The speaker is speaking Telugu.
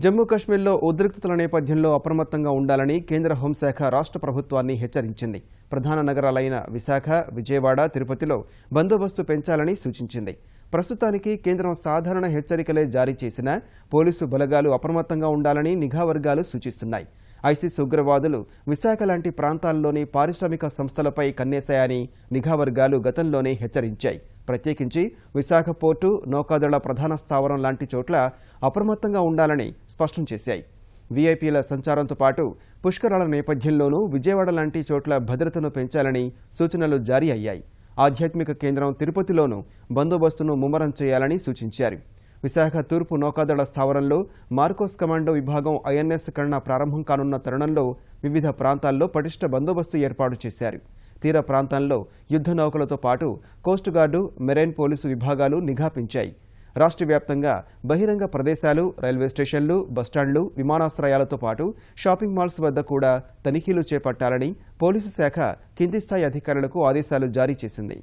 జమ్మూ కాశ్మీర్లో ఉద్రిక్తతల నేపథ్యంలో అప్రమత్తంగా ఉండాలని కేంద్ర హోంశాఖ రాష్ట్ర ప్రభుత్వాన్ని హెచ్చరించింది. ప్రధాన నగరాలైన విశాఖ విజయవాడ తిరుపతిలో బందోబస్తు పెంచాలని సూచించింది. ప్రస్తుతానికి కేంద్రం సాధారణ హెచ్చరికలే జారీ చేసినా పోలీసు బలగాలు అప్రమత్తంగా ఉండాలని నిఘా వర్గాలు సూచిస్తున్నాయి. ఐసిస్ ఉగ్రవాదులు విశాఖ లాంటి ప్రాంతాల్లోని పారిశ్రామిక సంస్థలపై కన్నేశాయని నిఘా వర్గాలు గతంలోనే హెచ్చరించాయి. ప్రత్యేకించి విశాఖ పోర్టు నౌకాదళ ప్రధాన స్థావరం లాంటి చోట్ల అప్రమత్తంగా ఉండాలని స్పష్టం చేశాయి. వీఐపీల సంచారంతో పాటు పుష్కరాల నేపథ్యంలోనూ విజయవాడ లాంటి చోట్ల భద్రతను పెంచాలని సూచనలు జారీ అయ్యాయి. ఆధ్యాత్మిక కేంద్రం తిరుపతిలోనూ బందోబస్తును ముమ్మరం చేయాలని సూచించారు. విశాఖ తూర్పు నౌకాదళ స్థావరంలో మార్కోస్ కమాండో విభాగం ఐఎన్ఎస్ కరణ ప్రారంభం కానున్న తరుణంలో వివిధ ప్రాంతాల్లో పటిష్ట బందోబస్తు ఏర్పాటు చేశారు. తీర ప్రాంతాల్లో యుద్ధ నౌకలతో పాటు కోస్ట్ గార్డు మెరైన్ పోలీసు విభాగాలు నిఘా పెంచాయి. రాష్ట్ర వ్యాప్తంగా బహిరంగ ప్రదేశాలు రైల్వే స్టేషన్లు బస్టాండ్లు విమానాశ్రయాలతో పాటు షాపింగ్ మాల్స్ వద్ద కూడా తనిఖీలు చేపట్టాలని పోలీసు శాఖ కింది స్థాయి అధికారులకు ఆదేశాలు జారీ చేసింది.